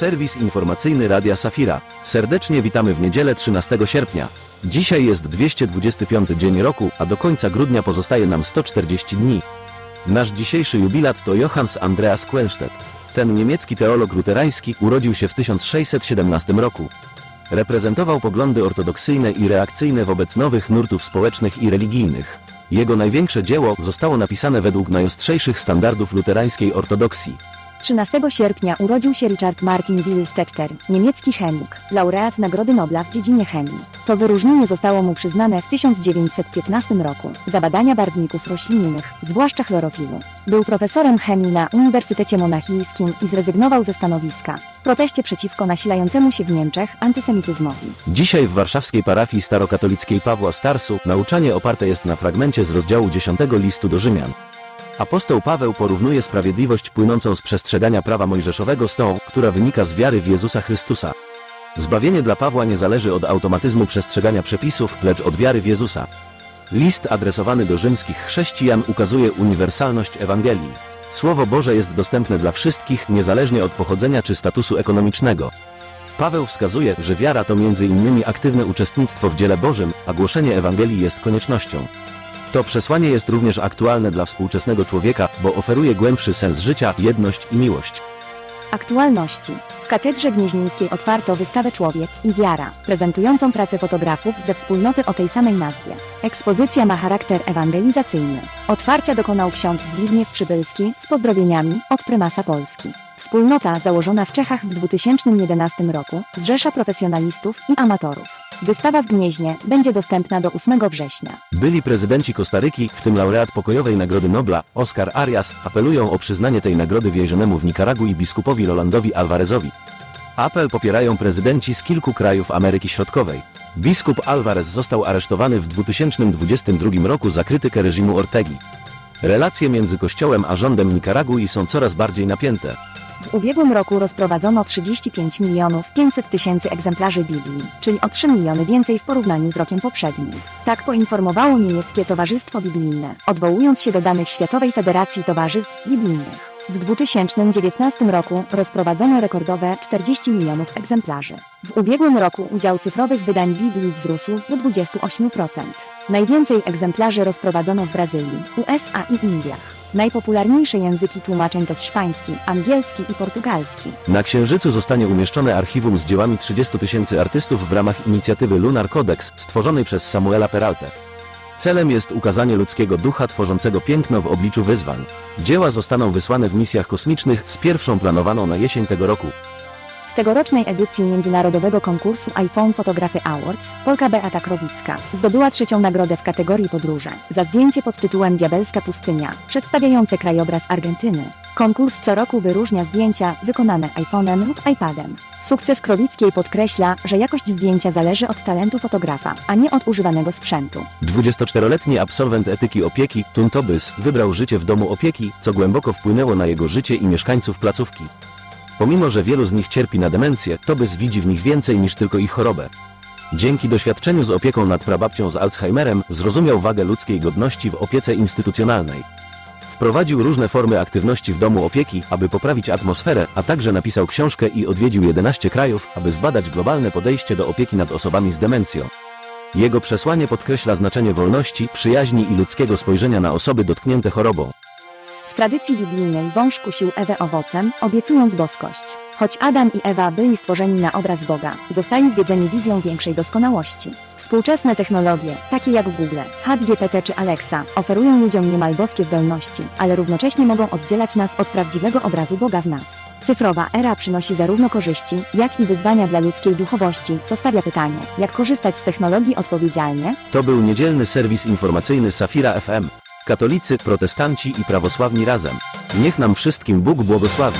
Serwis informacyjny Radia Safira. Serdecznie witamy w niedzielę 13 sierpnia. Dzisiaj jest 225 dzień roku, a do końca grudnia pozostaje nam 140 dni. Nasz dzisiejszy jubilat to Johannes Andreas Quenstedt. Ten niemiecki teolog luterański urodził się w 1617 roku. Reprezentował poglądy ortodoksyjne i reakcyjne wobec nowych nurtów społecznych i religijnych. Jego największe dzieło zostało napisane według najostrzejszych standardów luterańskiej ortodoksji. 13 sierpnia urodził się Richard Martin Willstetter, niemiecki chemik, laureat Nagrody Nobla w dziedzinie chemii. To wyróżnienie zostało mu przyznane w 1915 roku za badania barwników roślinnych, zwłaszcza chlorofilu. Był profesorem chemii na Uniwersytecie Monachijskim i zrezygnował ze stanowiska w proteście przeciwko nasilającemu się w Niemczech antysemityzmowi. Dzisiaj w warszawskiej parafii starokatolickiej Pawła Starsu nauczanie oparte jest na fragmencie z rozdziału 10 listu do Rzymian. Apostoł Paweł porównuje sprawiedliwość płynącą z przestrzegania prawa mojżeszowego z tą, która wynika z wiary w Jezusa Chrystusa. Zbawienie dla Pawła nie zależy od automatyzmu przestrzegania przepisów, lecz od wiary w Jezusa. List adresowany do rzymskich chrześcijan ukazuje uniwersalność Ewangelii. Słowo Boże jest dostępne dla wszystkich, niezależnie od pochodzenia czy statusu ekonomicznego. Paweł wskazuje, że wiara to innymi aktywne uczestnictwo w dziele Bożym, a głoszenie Ewangelii jest koniecznością. To przesłanie jest również aktualne dla współczesnego człowieka, bo oferuje głębszy sens życia, jedność i miłość. Aktualności. W Katedrze Gnieźnieńskiej otwarto wystawę Człowiek i Wiara, prezentującą pracę fotografów ze wspólnoty o tej samej nazwie. Ekspozycja ma charakter ewangelizacyjny. Otwarcia dokonał ksiądz Zbigniew Przybylski z pozdrowieniami od prymasa Polski. Wspólnota założona w Czechach w 2011 roku zrzesza profesjonalistów i amatorów. Wystawa w Gnieźnie będzie dostępna do 8 września. Byli prezydenci Kostaryki, w tym laureat pokojowej Nagrody Nobla, Oscar Arias, apelują o przyznanie tej nagrody więzionemu w Nikaragui biskupowi Rolandowi Alvarezowi. Apel popierają prezydenci z kilku krajów Ameryki Środkowej. Biskup Alvarez został aresztowany w 2022 roku za krytykę reżimu Ortegi. Relacje między Kościołem a rządem Nikaragui są coraz bardziej napięte. W ubiegłym roku rozprowadzono 35 milionów 500 tysięcy egzemplarzy Biblii, czyli o 3 miliony więcej w porównaniu z rokiem poprzednim. Tak poinformowało niemieckie Towarzystwo Biblijne, odwołując się do danych Światowej Federacji Towarzystw Biblijnych. W 2019 roku rozprowadzono rekordowe 40 milionów egzemplarzy. W ubiegłym roku udział cyfrowych wydań Biblii wzrósł do 28%. Najwięcej egzemplarzy rozprowadzono w Brazylii, USA i Indiach. Najpopularniejsze języki tłumaczeń to hiszpański, angielski i portugalski. Na Księżycu zostanie umieszczone archiwum z dziełami 30 tysięcy artystów w ramach inicjatywy Lunar Codex, stworzonej przez Samuela Peraltę. Celem jest ukazanie ludzkiego ducha tworzącego piękno w obliczu wyzwań. Dzieła zostaną wysłane w misjach kosmicznych z pierwszą planowaną na jesień tego roku. W tegorocznej edycji międzynarodowego konkursu iPhone Photography Awards Polka Beata Krowicka zdobyła trzecią nagrodę w kategorii podróże za zdjęcie pod tytułem Diabelska Pustynia, przedstawiające krajobraz Argentyny. Konkurs co roku wyróżnia zdjęcia wykonane iPhone'em lub iPadem. Sukces Krowickiej podkreśla, że jakość zdjęcia zależy od talentu fotografa, a nie od używanego sprzętu. 24-letni absolwent etyki opieki, Tuntobys, wybrał życie w domu opieki, co głęboko wpłynęło na jego życie i mieszkańców placówki. Pomimo, że wielu z nich cierpi na demencję, Tobys widzi w nich więcej niż tylko ich chorobę. Dzięki doświadczeniu z opieką nad prababcią z Alzheimerem zrozumiał wagę ludzkiej godności w opiece instytucjonalnej. Wprowadził różne formy aktywności w domu opieki, aby poprawić atmosferę, a także napisał książkę i odwiedził 11 krajów, aby zbadać globalne podejście do opieki nad osobami z demencją. Jego przesłanie podkreśla znaczenie wolności, przyjaźni i ludzkiego spojrzenia na osoby dotknięte chorobą. Tradycji biblijnej wąż kusił Ewę owocem, obiecując boskość. Choć Adam i Ewa byli stworzeni na obraz Boga, zostali zwiedzeni wizją większej doskonałości. Współczesne technologie, takie jak Google, ChatGPT czy Alexa, oferują ludziom niemal boskie zdolności, ale równocześnie mogą oddzielać nas od prawdziwego obrazu Boga w nas. Cyfrowa era przynosi zarówno korzyści, jak i wyzwania dla ludzkiej duchowości, co stawia pytanie, jak korzystać z technologii odpowiedzialnie? To był niedzielny serwis informacyjny Safira FM. Katolicy, protestanci i prawosławni razem. Niech nam wszystkim Bóg błogosławi.